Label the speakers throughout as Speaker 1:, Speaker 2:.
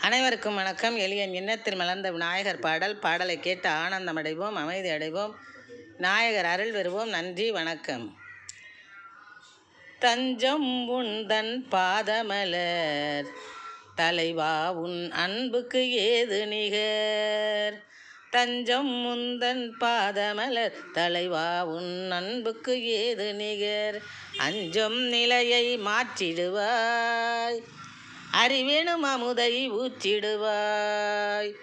Speaker 1: அனைவருக்கும் வணக்கம். எளியன் எண்ணத்தில் மலர்ந்த விநாயகர் பாடல். பாடலை கேட்டு ஆனந்தம் அடைவோம் அமைதி அடைவோம். நாயகர் அருள் பெறுவோம். நன்றி வணக்கம். தஞ்சம் உந்தன் பாதமலர் தலைவா உன் அன்புக்கு ஏது நிகர்? தஞ்சம் முந்தன் பாதமலர் தலைவா உன் அன்புக்கு ஏது நிகர்? அஞ்சம் நிலையை மாற்றிடுவாய். அறிவெனும் அமுதை ஊற்றிடுவாய்.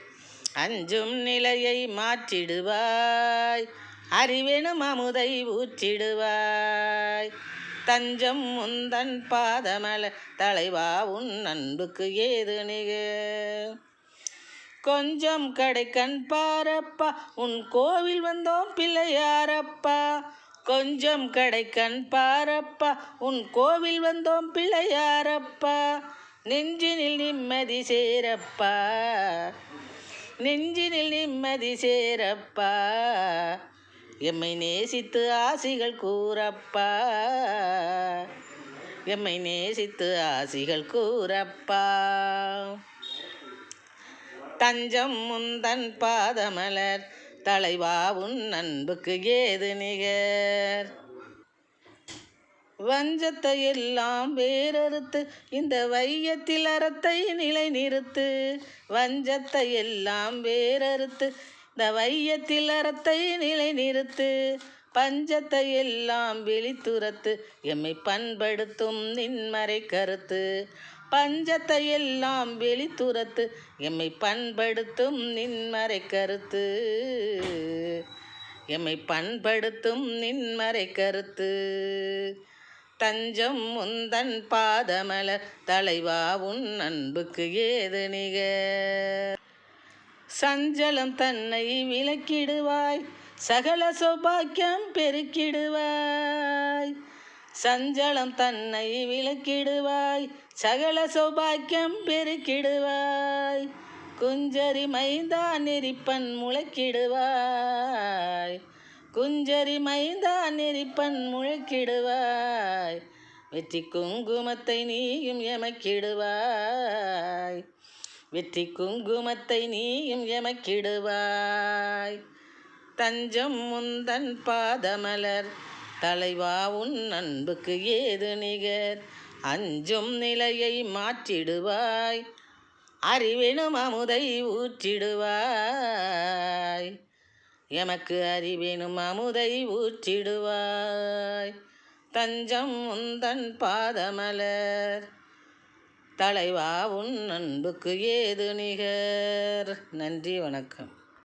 Speaker 1: அஞ்சும் நிலையை மாற்றிடுவாய். அறிவெனும் அமுதை ஊற்றிடுவாய். தஞ்சம் முந்தன் பாதமல தலைவா உன் அன்புக்கு ஏது நிக? கொஞ்சம் கடைக்கண் பாரப்பா உன் கோவில் வந்தோம் பிள்ளையாரப்பா. கொஞ்சம் கடைக்கண் பாரப்பா உன் கோவில் வந்தோம் பிள்ளையாரப்பா. நெஞ்சினில் நிம்மதி சேரப்பா. நெஞ்சினில் நிம்மதி சேரப்பா. எம்மை நேசித்து ஆசிகள் கூறப்பா. எம்மை நேசித்து ஆசிகள் கூறப்பா. தஞ்சம் முந்தன் பாதமலர் தலைவா உன் அன்புக்கு ஏது நிகர்? வஞ்சத்தை எல்லாம் வேறறுத்து இந்த வையத்தில் அறத்தை நிலை நிறுத்து வஞ்சத்தை எல்லாம் வேறறுத்து இந்த வையத்தில் அறத்தை நிலை நிறுத்து பஞ்சத்தை எல்லாம் விழித்துரத்து எம்மை பண்படுத்தும் நின்மறை கருத்து. பஞ்சத்தை எல்லாம் வெளித்துரத்து எம்மை பண்படுத்தும் நின்மறை கருத்து. எம்மை பண்படுத்தும் நின்மறை கருத்து. தஞ்சம் முந்தன் பாதமலர் தலைவா உன் அன்புக்கு ஏது நிக? சஞ்சலம் தன்னை விலக்கிடுவாய் சகல சௌபாக்கியம் பெருக்கிடுவாய். சஞ்சலம் தன்னை விலக்கிடுவாய் சகல சௌபாக்கியம் பெருக்கிடுவாய். குஞ்சரி மைந்தா நெறிப்பன் முளைக்கிடுவாய் குஞ்சரி மைந்தா நெறிப்பன் முழக்கிடுவாய். வெற்றி குங்குமத்தை நீயும் எமக்கிடுவாய். வெற்றி குங்குமத்தை நீயும் எமக்கிடுவாய். தஞ்சம் முந்தன் பாதமலர் தலைவா உன் அன்புக்கு ஏது நிகர்? அஞ்சும் நிலையை மாற்றிடுவாய் அறிவெனும் அமுதை ஊற்றிடுவாய். எமக்கு அறிவெனும் அமுதை ஊற்றிடுவாய். தஞ்சம் உந்தன் பாதமலர். தலைவா உன் அன்புக்கு ஏது நிகர்? நன்றி வணக்கம்.